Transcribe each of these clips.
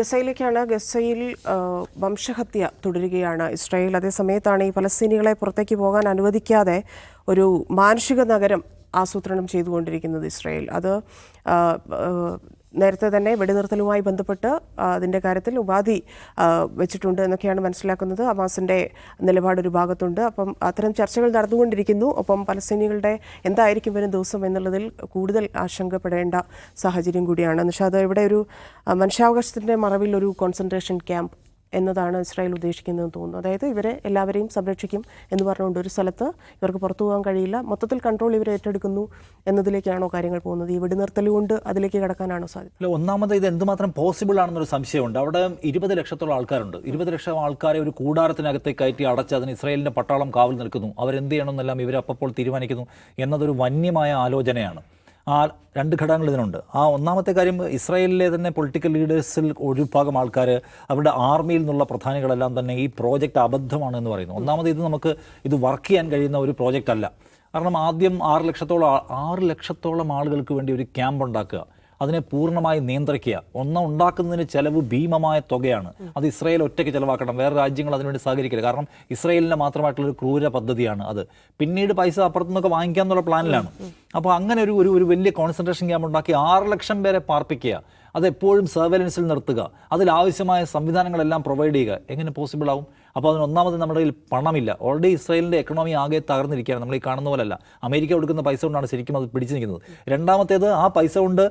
ഗസയിലേക്കാണ് ഗസയിൽ വംശഹത്യ തുടരുകയാണ് ഇസ്രായേൽ. അതേസമയത്താണ് ഈ പലസ്തീനികളെ പുറത്തേക്ക് പോകാൻ അനുവദിക്കാതെ ഒരു മാനുഷിക നഗരം ആസൂത്രണം ചെയ്തുകൊണ്ടിരിക്കുന്നത് ഇസ്രായേൽ. അത് നേരത്തെ തന്നെ വെടിനിർത്തലുമായി ബന്ധപ്പെട്ട് അതിന്റെ കാര്യത്തിൽ ഉപാധി വെച്ചിട്ടുണ്ട് എന്നൊക്കെയാണ് മനസ്സിലാക്കുന്നത്. ഹമാസിന്റെ നിലപാടൊരു ഭാഗത്തുണ്ട്. അപ്പം അത്തരം ചർച്ചകൾ നടന്നുകൊണ്ടിരിക്കുന്നു. ഒപ്പം പലസ്തീനികളുടെ എന്തായിരിക്കും വരും ദിവസം എന്നുള്ളതിൽ കൂടുതൽ ആശങ്കപ്പെടേണ്ട സാഹചര്യം കൂടിയാണ്. നിഷാദ് ഇവിടെ ഒരു മനുഷ്യാവകാശത്തിന്റെ മറവിൽ ഒരു കോൺസെൻട്രേഷൻ ക്യാമ്പ് എന്നതാണ് ഇസ്രായേൽ ഉദ്ദേശിക്കുന്നതെന്ന് തോന്നുന്നു. അതായത് ഇവരെ എല്ലാവരെയും സംരക്ഷിക്കും എന്ന് പറഞ്ഞുകൊണ്ട് ഒരു സ്ഥലത്ത് ഇവർക്ക് പുറത്തു പോകാൻ കഴിയില്ല. മൊത്തത്തിൽ കൺട്രോൾ ഇവർ ഏറ്റെടുക്കുന്നു എന്നതിലേക്കാണോ കാര്യങ്ങൾ പോകുന്നത്? ഈ വെടിനിർത്തൽ കൊണ്ട് അതിലേക്ക് കടക്കാനാണോ സാധ്യത? ഒന്നാമത് ഇത് എന്തുമാത്രം പോസിബിൾ ആണെന്നൊരു സംശയമുണ്ട്. അവിടെ ഇരുപത് ലക്ഷത്തോളം ആൾക്കാരുണ്ട്. ഇരുപത് ലക്ഷം ആൾക്കാരെ ഒരു കൂടാരത്തിനകത്തേക്ക് കയറ്റി അടച്ച് അതിന് ഇസ്രായേലിന്റെ പട്ടാളം കാവൽ നിൽക്കുന്നു. അവരെന്ത് ചെയ്യണമെന്നെല്ലാം ഇവർ അപ്പോൾ തീരുമാനിക്കുന്നു എന്നതൊരു വന്യമായ ആലോചനയാണ്. ആ രണ്ട് ഘടകങ്ങൾ ഇതിനുണ്ട്. ആ ഒന്നാമത്തെ കാര്യം ഇസ്രായേലിലെ തന്നെ പൊളിറ്റിക്കൽ ലീഡേഴ്സിൽ ഒരു ഭാഗം ആൾക്കാർ അവരുടെ ആർമിയിൽ നിന്നുള്ള പ്രധാനികളെല്ലാം തന്നെ ഈ പ്രോജക്റ്റ് അബദ്ധമാണ് എന്ന് പറയുന്നു. ഒന്നാമത് ഇത് നമുക്ക് ഇത് വർക്ക് ചെയ്യാൻ കഴിയുന്ന ഒരു പ്രോജക്റ്റ് അല്ല. കാരണം ആദ്യം ആറ് ലക്ഷത്തോളം ആറ് ലക്ഷത്തോളം ആളുകൾക്ക് വേണ്ടി ഒരു ക്യാമ്പ് ഉണ്ടാക്കുക. അതിനെ പൂർണമായി നിയന്ത്രിക്കുക. ഒന്ന് ഉണ്ടാക്കുന്നതിന് ചെലവ് ഭീമമായ തുകയാണ്. അത് ഇസ്രയേൽ ഒറ്റയ്ക്ക് ചെലവാക്കണം. വേറെ രാജ്യങ്ങൾ അതിനുവേണ്ടി സഹകരിക്കില്ല. കാരണം ഇസ്രയേലിന്റെ മാത്രമായിട്ടുള്ള ഒരു ക്രൂര പദ്ധതിയാണ് അത്. പിന്നീട് പൈസ അപ്പുറത്തുനിന്നൊക്കെ വാങ്ങിക്കാന്നുള്ള പ്ലാനിലാണ്. അപ്പോൾ അങ്ങനെ ഒരു ഒരു വലിയ കോൺസെൻട്രേഷൻ ക്യാമ്പ് ഉണ്ടാക്കി ആറ് ലക്ഷം പേരെ പാർപ്പിക്കുക. അത് എപ്പോഴും സർവേലൻസിൽ നിർത്തുക. അതിലാവശ്യമായ സംവിധാനങ്ങളെല്ലാം പ്രൊവൈഡ് ചെയ്യുക. എങ്ങനെ പോസിബിൾ ആവും? അപ്പോൾ അതിന് ഒന്നാമത് നമ്മുടെ കയ്യിൽ പണമില്ല. ഓൾറെഡി ഇസ്രായേലിന്റെ എക്കണോമി ആകെ തകർന്നിരിക്കുകയാണ്. നമ്മൾ ഈ കാണുന്ന പോലല്ല അമേരിക്ക കൊടുക്കുന്ന പൈസ കൊണ്ടാണ് ശരിക്കും അത് പിടിച്ചു നിൽക്കുന്നത്. രണ്ടാമത്തേത് ആ പൈസ കൊണ്ട്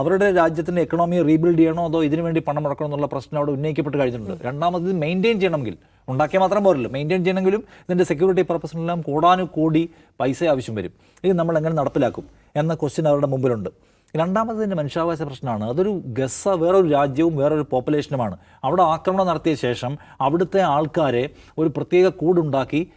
അവരുടെ രാജ്യത്തിന്റെ എക്കണോമി റീബിൽഡ് ചെയ്യണോ അതോ ഇതിനു വേണ്ടി പണം മുടക്കണം എന്നുള്ള പ്രശ്നം അവിടെ ഉന്നയിക്കപ്പെട്ട് കഴിഞ്ഞിട്ടുണ്ട്. രണ്ടാമത് മെയിന്റെയിൻ ചെയ്യണമെങ്കിൽ ഉണ്ടാക്കിയാൽ മാത്രം പോരല്ലോ. മെയിന്റെയിൻ ചെയ്യണമെങ്കിലും ഇതിന്റെ സെക്യൂരിറ്റി പർപ്പസിനെല്ലാം കൂടാനും കൂടി പൈസ ആവശ്യം വരും. ഇത് നമ്മൾ എങ്ങനെ നടപ്പിലാക്കും എന്ന ക്വസ്റ്റ്യൻ അവരുടെ മുമ്പിലുണ്ട്. രണ്ടാമത്തതിന്റെ മനുഷ്യാവകാശ പ്രശ്നമാണ്. അതൊരു ഗസ വേറൊരു രാജ്യവും വേറൊരു പോപ്പുലേഷനുമാണ്. അവിടെ ആക്രമണം നടത്തിയ ശേഷം അവിടുത്തെ ആൾക്കാരെ ഒരു പ്രത്യേക കൂടുണ്ടാക്കി.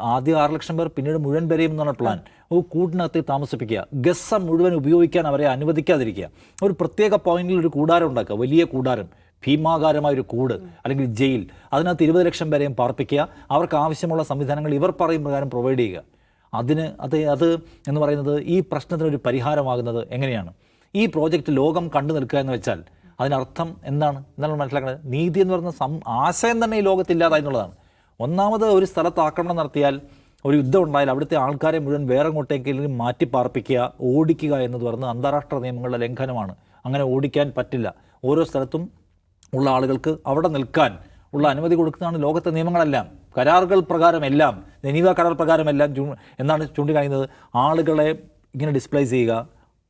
ആദ്യം ആറ് ലക്ഷം പേർ പിന്നീട് മുഴുവൻ പേരെയും എന്നാണ് പ്ലാൻ ഒരു കൂട്ടിനകത്ത് താമസിപ്പിക്കുക. ഗസ മുഴുവൻ ഉപയോഗിക്കാൻ അവരെ അനുവദിക്കാതിരിക്കുക. ഒരു പ്രത്യേക പോയിന്റിൽ ഒരു കൂടാരം ഉണ്ടാക്കുക. വലിയ കൂടാരം. ഭീമാകാരമായ ഒരു കൂട് അല്ലെങ്കിൽ ജയിൽ. അതിനകത്ത് ഇരുപത് ലക്ഷം പേരെയും പാർപ്പിക്കുക. അവർക്ക് ആവശ്യമുള്ള സംവിധാനങ്ങൾ ഇവർ പറയും പ്രകാരം പ്രൊവൈഡ് ചെയ്യുക. അതിന് അത് അത് എന്ന് പറയുന്നത് ഈ പ്രശ്നത്തിനൊരു പരിഹാരമാകുന്നത് എങ്ങനെയാണ്? ഈ പ്രോജക്റ്റ് ലോകം കണ്ടു നിൽക്കുക എന്ന് വെച്ചാൽ അതിനർത്ഥം എന്താണ്? എന്നാണ് മനസ്സിലാക്കുന്നത് നീതി എന്ന് പറയുന്ന സം ആശയം തന്നെ ഈ ലോകത്തില്ലാതായി എന്നുള്ളതാണ്. ഒന്നാമത് ഒരു സ്ഥലത്ത് ആക്രമണം നടത്തിയാൽ ഒരു യുദ്ധം ഉണ്ടായാൽ അവിടുത്തെ ആൾക്കാരെ മുഴുവൻ വേറെ അങ്ങോട്ടേക്കെങ്കിലും മാറ്റി പാർപ്പിക്കുക ഓടിക്കുക എന്നത് പറയുന്നത് അന്താരാഷ്ട്ര നിയമങ്ങളുടെ ലംഘനമാണ്. അങ്ങനെ ഓടിക്കാൻ പറ്റില്ല. ഓരോ സ്ഥലത്തും ഉള്ള ആളുകൾക്ക് അവിടെ നിൽക്കാൻ ഉള്ള അനുമതി കൊടുക്കുന്നതാണ് ലോകത്തെ നിയമങ്ങളെല്ലാം. കരാറുകൾ പ്രകാരമെല്ലാം ജനീവ കരാർ പ്രകാരമെല്ലാം ചൂ എന്നാണ് ചൂണ്ടിക്കാണിക്കുന്നത്. ആളുകളെ ഇങ്ങനെ ഡിസ്പ്ലേസ് ചെയ്യുക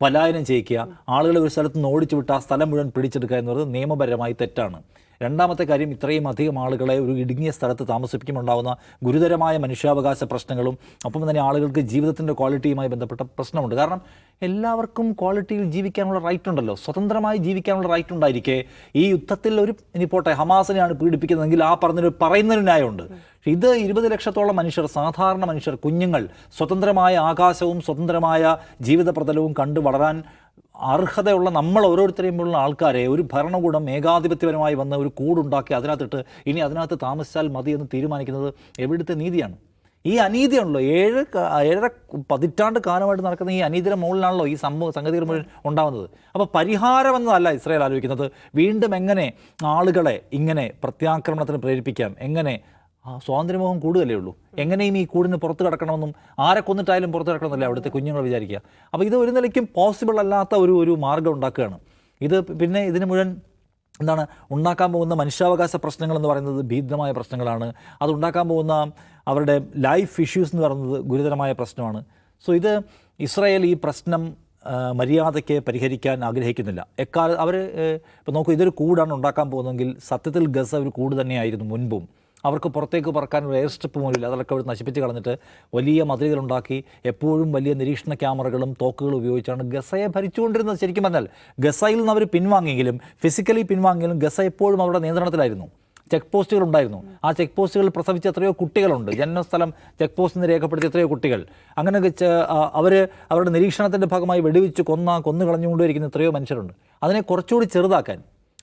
പലായനം ചെയ്യിക്കുക ആളുകളെ ഒരു സ്ഥലത്ത് നിന്ന് ഓടിച്ചു വിട്ട് ആ സ്ഥലം മുഴുവൻ പിടിച്ചെടുക്കുക എന്ന് പറയുന്നത് നിയമപരമായി തെറ്റാണ്. രണ്ടാമത്തെ കാര്യം ഇത്രയും അധികം ആളുകളെ ഒരു ഇടുങ്ങിയ സ്ഥലത്ത് താമസിപ്പിക്കുമ്പോൾ ഉണ്ടാകുന്ന ഗുരുതരമായ മനുഷ്യാവകാശ പ്രശ്നങ്ങളും ഒപ്പം തന്നെ ആളുകൾക്ക് ജീവിതത്തിന്റെ ക്വാളിറ്റിയുമായി ബന്ധപ്പെട്ട പ്രശ്നമുണ്ട്. കാരണം എല്ലാവർക്കും ക്വാളിറ്റിയിൽ ജീവിക്കാനുള്ള റൈറ്റ് ഉണ്ടല്ലോ. സ്വതന്ത്രമായി ജീവിക്കാനുള്ള റൈറ്റ് ഉണ്ടായിരിക്കെ. ഈ യുദ്ധത്തിൽ ഒരു ഇനി പോട്ടെ ഹമാസിനെയാണ് പീഡിപ്പിക്കുന്നതെങ്കിൽ ആ പറഞ്ഞൊരു പറയുന്നൊരു ന്യായമുണ്ട്. ഇത് ഇരുപത് ലക്ഷത്തോളം മനുഷ്യർ സാധാരണ മനുഷ്യർ കുഞ്ഞുങ്ങൾ സ്വതന്ത്രമായ ആകാശവും സ്വതന്ത്രമായ ജീവിത പ്രതലവും കണ്ടു വളരാൻ അർഹതയുള്ള നമ്മൾ ഓരോരുത്തരെയും ഉള്ള ആൾക്കാരെ ഒരു ഭരണകൂടം ഏകാധിപത്യപരമായി വന്ന ഒരു കൂടുണ്ടാക്കി അതിനകത്തിട്ട് ഇനി അതിനകത്ത് താമസിച്ചാൽ മതി എന്ന് തീരുമാനിക്കുന്നത് എവിടുത്തെ നീതിയാണ്? ഈ അനീതിയാണല്ലോ. ഏഴ് ഏഴര പതിറ്റാണ്ട് കാലമായിട്ട് നടക്കുന്ന ഈ അനീതിയുടെ മുകളിലാണല്ലോ ഈ സംഭവം സംഗതികൾ മുഴുവൻ ഉണ്ടാകുന്നത് അപ്പോൾ പരിഹാരം എന്നതല്ല ഇസ്രായേൽ ആലോചിക്കുന്നത്. വീണ്ടും എങ്ങനെ ആളുകളെ ഇങ്ങനെ പ്രത്യാക്രമണത്തിന് പ്രേരിപ്പിക്കാം? എങ്ങനെ ആ സ്വാതന്ത്ര്യമോഹം കൂടുതലേ ഉള്ളൂ. എങ്ങനെയും ഈ കൂടിന് പുറത്ത് കിടക്കണമെന്നും ആരെ കൊന്നിട്ടായാലും പുറത്ത് കിടക്കണമെന്നല്ലേ അവിടുത്തെ കുഞ്ഞുങ്ങൾ വിചാരിക്കുക. അപ്പോൾ ഇത് ഒരു നിലയ്ക്കും പോസിബിൾ അല്ലാത്ത ഒരു ഒരു മാർഗം ഉണ്ടാക്കുകയാണ്. ഇത് പിന്നെ ഇതിന് മുഴുവൻ എന്താണ് ഉണ്ടാക്കാൻ പോകുന്ന മനുഷ്യാവകാശ പ്രശ്നങ്ങൾ എന്ന് പറയുന്നത് ഭീതമായ പ്രശ്നങ്ങളാണ്. അത് ഉണ്ടാക്കാൻ പോകുന്ന അവരുടെ ലൈഫ് ഇഷ്യൂസ് എന്ന് പറയുന്നത് ഗുരുതരമായ പ്രശ്നമാണ്. സോ ഇത് ഇസ്രായേൽ ഈ പ്രശ്നം മര്യാദയ്ക്ക് പരിഹരിക്കാൻ ആഗ്രഹിക്കുന്നില്ല. എക്കാല അവർ ഇപ്പോൾ നോക്കൂ ഇതൊരു കൂടാണ് ഉണ്ടാക്കാൻ പോകുന്നതെങ്കിൽ സത്യത്തിൽ ഗസ ഒരു കൂട് തന്നെയായിരുന്നു മുൻപും. അവർക്ക് പുറത്തേക്ക് പറക്കാൻ ഒരു എയർ സ്ട്രിപ്പ് പോലും അതൊക്കെ അവർ നശിപ്പിച്ച് കളഞ്ഞിട്ട് വലിയ മതിലുകളുണ്ടാക്കി എപ്പോഴും വലിയ നിരീക്ഷണ ക്യാമറകളും തോക്കുകളും ഉപയോഗിച്ചാണ് ഗസയെ ഭരിച്ചുകൊണ്ടിരുന്നത് ശരിക്കും പറഞ്ഞാൽ. ഗസയിൽ നിന്ന് അവർ പിൻവാങ്ങിയെങ്കിലും ഫിസിക്കലി പിൻവാങ്ങിയെങ്കിലും ഗസ എപ്പോഴും അവരുടെ നിയന്ത്രണത്തിലായിരുന്നു. ചെക്ക് പോസ്റ്റുകൾ ഉണ്ടായിരുന്നു. ആ ചെക്ക് പോസ്റ്റുകളിൽ പ്രസവിച്ച എത്രയോ കുട്ടികളുണ്ട്. ജന്മസ്ഥലം ചെക്ക് പോസ്റ്റിൽ നിന്ന് രേഖപ്പെടുത്തിയ എത്രയോ കുട്ടികൾ. അങ്ങനെ അവർ അവരുടെ നിരീക്ഷണത്തിന്റെ ഭാഗമായി വെടിവെച്ച് കൊന്ന കൊന്നു കളഞ്ഞുകൊണ്ടിരിക്കുന്ന എത്രയോ മനുഷ്യരുണ്ട്. അതിനെ കുറച്ചുകൂടി ചെറുതാക്കാൻ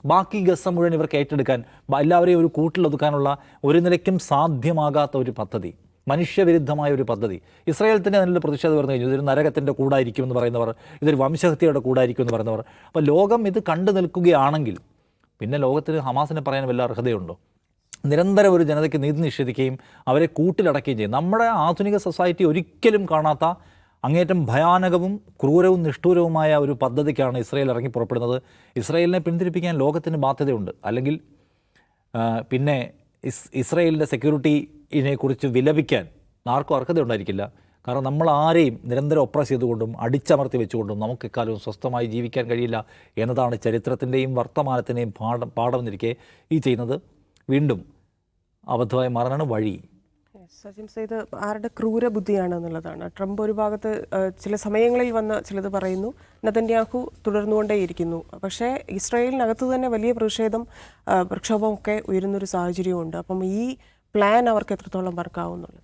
ബാക്കി ഗസ മുഴുവൻ ഇവർക്ക് ഏറ്റെടുക്കാൻ എല്ലാവരെയും ഒരു കൂട്ടിലൊതുക്കാനുള്ള ഒരു നിലയ്ക്കും സാധ്യമാകാത്ത ഒരു പദ്ധതി മനുഷ്യവിരുദ്ധമായ ഒരു പദ്ധതി. ഇസ്രായേൽ തന്നെ അതിനുള്ള പ്രതിഷേധം പറഞ്ഞു കഴിഞ്ഞു. ഇതൊരു നരകത്തിന്റെ കൂടായിരിക്കും എന്ന് പറയുന്നവർ ഇതൊരു വംശഹത്യയുടെ കൂടായിരിക്കും എന്ന് പറയുന്നവർ. അപ്പോൾ ലോകം ഇത് കണ്ടു നിൽക്കുകയാണെങ്കിൽ പിന്നെ ലോകത്തിന് ഹമാസിനെ പറയാൻ വല്ല അർഹതയുണ്ടോ? നിരന്തരം ഒരു ജനതയ്ക്ക് നീതി നിഷേധിക്കുകയും അവരെ കൂട്ടിലടക്കുകയും ചെയ്യും. നമ്മുടെ ആധുനിക സൊസൈറ്റി ഒരിക്കലും കാണാത്ത അങ്ങേറ്റം ഭയാനകവും ക്രൂരവും നിഷ്ഠൂരവുമായ ഒരു പദ്ധതിക്കാണ് ഇസ്രയേൽ ഇറങ്ങി പുറപ്പെടുന്നത്. ഇസ്രയേലിനെ പിന്തിരിപ്പിക്കാൻ ലോകത്തിന് ബാധ്യതയുണ്ട്. അല്ലെങ്കിൽ പിന്നെ ഇസ് ഇസ്രയേലിന്റെ സെക്യൂരിറ്റിനെ കുറിച്ച് വിലപിക്കാൻ ആർക്കും അർഹതയുണ്ടായിരിക്കില്ല. കാരണം നമ്മൾ ആരെയും നിരന്തരം ഒപ്രസ് ചെയ്തുകൊണ്ടും അടിച്ചമർത്തി വെച്ചുകൊണ്ടും നമുക്ക് എക്കാലവും സ്വസ്ഥമായി ജീവിക്കാൻ കഴിയില്ല എന്നതാണ് ചരിത്രത്തിന്റെയും വർത്തമാനത്തിന്റെയും പാഠം പാഠം എന്നിരിക്കെ ഈ ചെയ്യുന്നത്. വീണ്ടും അബദ്ധമായി മാറാനാണ് വഴി സജിൻ സെയ്ത് ആരുടെ ക്രൂര ബുദ്ധിയാണ് എന്നുള്ളതാണ്. ട്രംപ് ഒരു ഭാഗത്ത് ചില സമയങ്ങളിൽ വന്ന് ചിലത് പറയുന്നു നതന്യാഹു തുടർന്നുകൊണ്ടേയിരിക്കുന്നു. പക്ഷേ ഇസ്രായേലിനകത്ത് തന്നെ വലിയ പ്രതിഷേധം പ്രക്ഷോഭമൊക്കെ ഉയരുന്നൊരു സാഹചര്യമുണ്ട് അപ്പം ഈ പ്ലാൻ അവർക്ക് എത്രത്തോളം വർക്കാവുന്നുള്ളത്?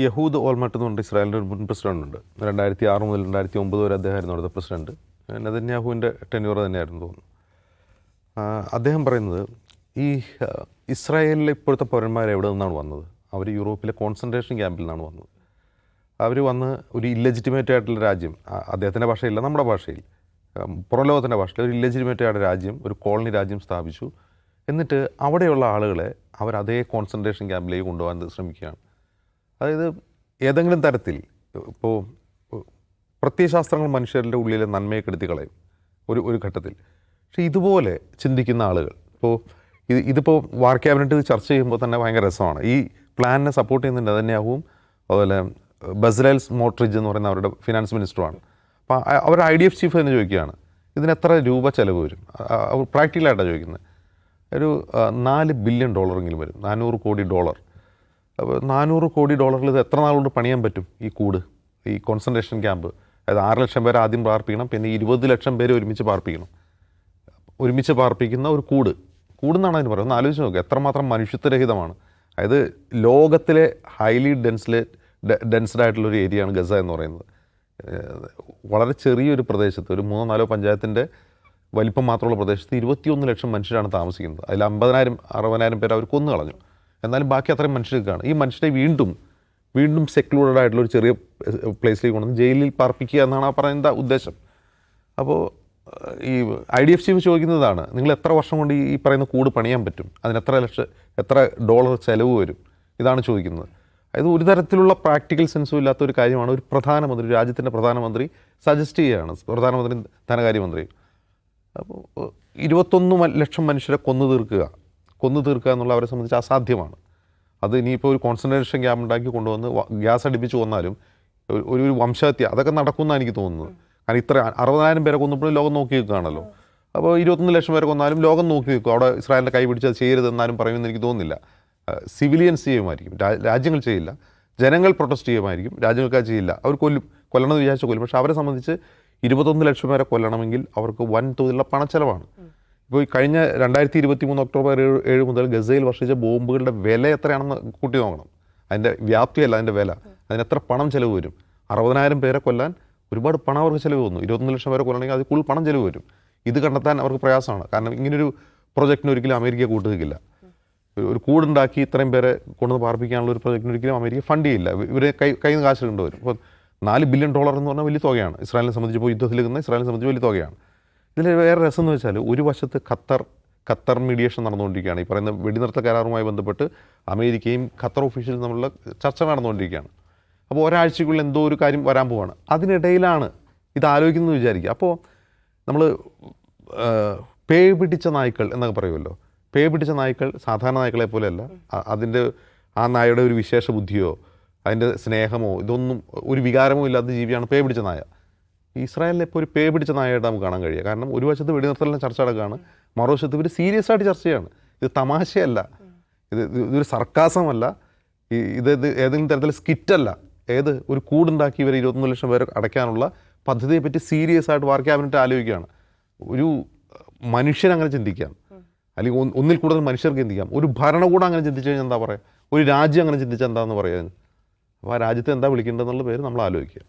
യഹൂദ് ഓൾമട്ട് എന്ന് ഇസ്രായേലിന്റെ ഒരു മുൻ പ്രസിഡന്റ് ഉണ്ട്. രണ്ടായിരത്തി ആറ് മുതൽ രണ്ടായിരത്തി ഒമ്പത് വരെ അദ്ദേഹമായിരുന്നു അവിടുത്തെ പ്രസിഡന്റ്. നതന്യാഹുവിന്റെ ടെന്യൂർ തന്നെയായിരുന്നു തോന്നുന്നു. അദ്ദേഹം പറയുന്നത് ഈ ഇസ്രായേലിലെ ഇപ്പോഴത്തെ പൗരന്മാർ എവിടെ നിന്നാണ് വന്നത്? അവർ യൂറോപ്പിലെ കോൺസെൻട്രേഷൻ ക്യാമ്പിൽ നിന്നാണ് വന്നത്. അവർ വന്ന് ഒരു ഇല്ലെജിറ്റിമേറ്റ് ആയിട്ടുള്ള രാജ്യം അദ്ദേഹത്തിന്റെ ഭാഷയില്ല നമ്മുടെ ഭാഷയിൽ പുറലോകത്തിന്റെ ഭാഷയിൽ ഒരു ഇല്ലെജിറ്റിമേറ്റ് ആയിട്ട് രാജ്യം ഒരു കോളനി രാജ്യം സ്ഥാപിച്ചു. എന്നിട്ട് അവിടെയുള്ള ആളുകളെ അവർ അതേ കോൺസെൻട്രേഷൻ ക്യാമ്പിലേക്ക് കൊണ്ടുപോകാൻ ശ്രമിക്കുകയാണ്. അതായത് ഏതെങ്കിലും തരത്തിൽ ഇപ്പോൾ പ്രത്യയശാസ്ത്രങ്ങൾ മനുഷ്യരുടെ ഉള്ളിലെ നന്മയെ കെടുത്തി കളയും ഒരു ഒരു ഘട്ടത്തിൽ. പക്ഷേ ഇതുപോലെ ചിന്തിക്കുന്ന ആളുകൾ ഇപ്പോൾ ഇത് ഇതിപ്പോൾ വാർ ക്യാബിനറ്റ് ചർച്ച ചെയ്യുമ്പോൾ തന്നെ ഭയങ്കര രസമാണ്. ഈ പ്ലാനിനെ സപ്പോർട്ട് ചെയ്യുന്നുണ്ട്. നെതന്യാഹുവും അതുപോലെ ബസ്രേൽസ് മോട്രിജ് എന്ന് പറയുന്ന അവരുടെ ഫിനാൻസ് മിനിസ്റ്ററുമാണ്. അപ്പോൾ അവർ ഐ ഡി എഫ് ചീഫ് തന്നെ ചോദിക്കുകയാണ്. ഇതിന് എത്ര രൂപ ചിലവ് വരും? അവർ പ്രാക്ടിക്കലായിട്ടാണ് ചോദിക്കുന്നത്. ഒരു നാല് ബില്യൺ ഡോളറെങ്കിലും വരും. നാനൂറ് കോടി ഡോളർ. അപ്പോൾ നാനൂറ് കോടി ഡോളറിൽ ഇത് എത്ര നാളുകൊണ്ട് പണിയാൻ പറ്റും ഈ കൂട്? ഈ കോൺസെൻട്രേഷൻ ക്യാമ്പ് അതായത് ആറ് ലക്ഷം പേരെ ആദ്യം പാർപ്പിക്കണം പിന്നെ ഇരുപത് ലക്ഷം പേര് ഒരുമിച്ച് പാർപ്പിക്കണം. ഒരുമിച്ച് പാർപ്പിക്കുന്ന ഒരു കൂട്. കൂടുന്നാണ് അതിന് പറയുന്നത്. ഒന്ന് ആലോചിച്ച് നോക്കുക എത്രമാത്രം മനുഷ്യത്വരഹിതമാണ്. അതായത് ലോകത്തിലെ ഹൈലി ഡെൻസ്ലെ ഡെൻസ്ഡ് ആയിട്ടുള്ളൊരു ഏരിയയാണ് ഗസ എന്ന് പറയുന്നത്. വളരെ ചെറിയൊരു പ്രദേശത്ത് ഒരു മൂന്നോ നാലോ പഞ്ചായത്തിന്റെ വലിപ്പം മാത്രമുള്ള പ്രദേശത്ത് ഇരുപത്തിയൊന്ന് ലക്ഷം മനുഷ്യരാണ് താമസിക്കുന്നത്. അതിൽ അമ്പതിനായിരം അറുപതിനായിരം പേര് അവർ കൊന്നു കളഞ്ഞു. എന്നാലും ബാക്കി അത്രയും മനുഷ്യർക്കാണ് ഈ മനുഷ്യരെ വീണ്ടും വീണ്ടും സെക്ലൂഡഡ് ആയിട്ടുള്ള ഒരു ചെറിയ പ്ലേസിലേക്ക് കൊണ്ടുവന്ന് ജയിലിൽ പാർപ്പിക്കുക എന്നാണ് ആ പറയുന്ന ഉദ്ദേശം. അപ്പോൾ ഈ ഐ ഡി എഫ് സി ചോദിക്കുന്നതാണ് നിങ്ങൾ എത്ര വർഷം കൊണ്ട് ഈ പറയുന്ന കൂട് പണിയാൻ പറ്റും? അതിന് എത്ര ലക്ഷം എത്ര ഡോളർ ചിലവ് വരും? ഇതാണ് ചോദിക്കുന്നത്. അതായത് ഒരു തരത്തിലുള്ള പ്രാക്ടിക്കൽ സെൻസും ഇല്ലാത്ത ഒരു കാര്യമാണ്. ഒരു പ്രധാനമന്ത്രി രാജ്യത്തിന്റെ പ്രധാനമന്ത്രി സജസ്റ്റ് ചെയ്യുകയാണ് പ്രധാനമന്ത്രി ധനകാര്യമന്ത്രി. അപ്പോൾ ഇരുപത്തൊന്ന് ലക്ഷം മനുഷ്യരെ കൊന്നു തീർക്കുക. കൊന്നു തീർക്കുക എന്നുള്ള അവരെ സംബന്ധിച്ച് അസാധ്യമാണ്. അത് ഇനിയിപ്പോൾ ഒരു കോൺസെൻട്രേഷൻ ക്യാമ്പ് ഉണ്ടാക്കി കൊണ്ടുവന്ന് ഗ്യാസ് അടുപ്പിച്ച് കൊന്നാലും ഒരു ഒരു വംശഹത്യ അതൊക്കെ നടക്കുമെന്നാണ് എനിക്ക് തോന്നുന്നത്. കാരണം ഇത്ര അറുപതിനായിരം പേരെ കൊന്നപ്പോഴും ലോകം നോക്കി നിൽക്കുകയാണല്ലോ. അപ്പോൾ ഇരുപത്തൊന്ന് ലക്ഷം പേരെ കൊന്നാലും ലോകം നോക്കി നിൽക്കും. അവിടെ ഇസ്രായേലിന്റെ കൈ പിടിച്ചത് ചെയ്യരുത് ചെയ്യരുതെന്നാലും പറയുമെന്ന് എനിക്ക് തോന്നുന്നില്ല. സിവിലിയൻസ് ചെയ്യുമായിരിക്കും. രാജ്യങ്ങൾ ചെയ്യില്ല. ജനങ്ങൾ പ്രൊട്ടസ്റ്റ് ചെയ്യുമായിരിക്കും. രാജ്യങ്ങൾക്ക് അത് ചെയ്യില്ല. അവർ കൊല്ലും. കൊല്ലണമെന്ന് വിചാരിച്ച കൊല്ലും. പക്ഷേ അവരെ സംബന്ധിച്ച് ഇരുപത്തൊന്ന് ലക്ഷം പേരെ കൊല്ലണമെങ്കിൽ അവർക്ക് വൻ തോതിലുള്ള പണച്ചെലവാണ്. ഇപ്പോൾ ഈ കഴിഞ്ഞ രണ്ടായിരത്തി ഇരുപത്തി മൂന്ന് ഒക്ടോബർ ഏഴ് ഏഴ് മുതൽ ഗസയിൽ വർഷിച്ച ബോംബുകളുടെ വില എത്രയാണെന്ന് കൂട്ടി നോക്കണം. അതിന്റെ വ്യാപ്തിയല്ല അതിന്റെ വില. അതിന് എത്ര പണം ചിലവ് വരും? അറുപതിനായിരം പേരെ കൊല്ലാൻ ഒരുപാട് പണം അവർക്ക് ചിലവ് വന്നു. ഇരുപത്തൊന്ന് ലക്ഷം വരെ കൊല്ലണമെങ്കിൽ അത് കൂടുതൽ പണം ചിലവ് വരും. ഇത് കണ്ടെത്താൻ അവർക്ക് പ്രയാസമാണ്. കാരണം ഇങ്ങനൊരു പ്രൊജക്റ്റിന് ഒരിക്കലും അമേരിക്ക കൂട്ടുകയില്ല ഒരു- കൂടുണ്ടാക്കി ഇത്രയും പേരെ കൊണ്ടുവന്ന് പാർപ്പിക്കാനുള്ള ഒരു പ്രൊജക്റ്റിന് ഒരിക്കലും അമേരിക്ക ഫണ്ട് ചെയ്യില്ല. ഇവ- ഇവരെ കൈ കയ്യിൽ നിന്ന് കാശ് കൊണ്ടുവരും അപ്പോൾ നാല് ബില്യൺ ഡോളർ എന്ന് പറഞ്ഞാൽ വലിയ തുകയാണ്. ഇസ്രായേലിനെ സംബന്ധിച്ച് ഇപ്പോൾ യുദ്ധത്തിൽ നിൽക്കുന്ന ഇസ്രായേലിനെ സംബന്ധിച്ച് വലിയ തുകയാണ്. ഇതിൽ വേറെ രസം എന്ന് വെച്ചാൽ ഒരു വശത്ത് ഖത്തർ ഖത്തർ മീഡിയേഷൻ നടന്നുകൊണ്ടിരിക്കുകയാണ്. ഈ പറയുന്ന വെടിനിർത്തൽ കരാറുമായി ബന്ധപ്പെട്ട് അമേരിക്കയും ഖത്തർ ഓഫീഷ്യലും തമ്മിലുള്ള ചർച്ച നടന്നുകൊണ്ടിരിക്കുകയാണ്. അപ്പോൾ ഒരാഴ്ചക്കുള്ളിൽ എന്തോ ഒരു കാര്യം വരാൻ പോവാണ്. അതിനിടയിലാണ് ഇത് ആലോചിക്കുന്നത് വിചാരിക്കുക. അപ്പോൾ നമ്മൾ പേ പിടിച്ച നായ്ക്കൾ എന്നൊക്കെ പറയുമല്ലോ. പേ പിടിച്ച നായ്ക്കൾ സാധാരണ നായ്ക്കളെ പോലെയല്ല. അതിന്റെ ആ നായയുടെ ഒരു വിശേഷ ബുദ്ധിയോ അതിന്റെ സ്നേഹമോ ഇതൊന്നും ഒരു വികാരമോ ഇല്ലാത്ത ജീവിയാണ് പേ പിടിച്ച നായ. ഇസ്രായേലിൽ ഇപ്പോൾ ഒരു പേ പിടിച്ച നായയായിട്ട് നമുക്ക് കാണാൻ കഴിയുക. കാരണം ഒരു വശത്ത് വെടിനിർത്തലിന്റെ ചർച്ച നടക്കുകയാണ് മറുവശത്ത് ഇവർ സീരിയസ് ആയിട്ട് ചർച്ച ചെയ്യാണ് ഇത് തമാശയല്ല. ഇത് ഇതൊരു സർക്കാസമല്ല. ഇത് ഇത് ഏതെങ്കിലും തരത്തിൽ സ്കിറ്റല്ല. ഏത് ഒരു കൂടുണ്ടാക്കി ഇവർ ഇരുപത്തൊന്ന് ലക്ഷം പേരെ അടയ്ക്കാനുള്ള പദ്ധതിയെ പറ്റി സീരിയസ് ആയിട്ട് വാർ ക്യാബിനറ്റ് ആലോചിക്കുകയാണ്. ഒരു മനുഷ്യൻ അങ്ങനെ ചിന്തിക്കാം. അല്ലെങ്കിൽ ഒന്നിൽ കൂടുതൽ മനുഷ്യർക്ക് ചിന്തിക്കാം ഒരു ഭരണകൂടം അങ്ങനെ ചിന്തിച്ചു കഴിഞ്ഞാൽ എന്താ പറയുക ഒരു രാജ്യം അങ്ങനെ ചിന്തിച്ചാൽ എന്താണെന്ന് പറയാൻ? അപ്പോൾ ആ രാജ്യത്തെ എന്താ വിളിക്കേണ്ടതെന്നുള്ള പേര് നമ്മൾ ആലോചിക്കുക.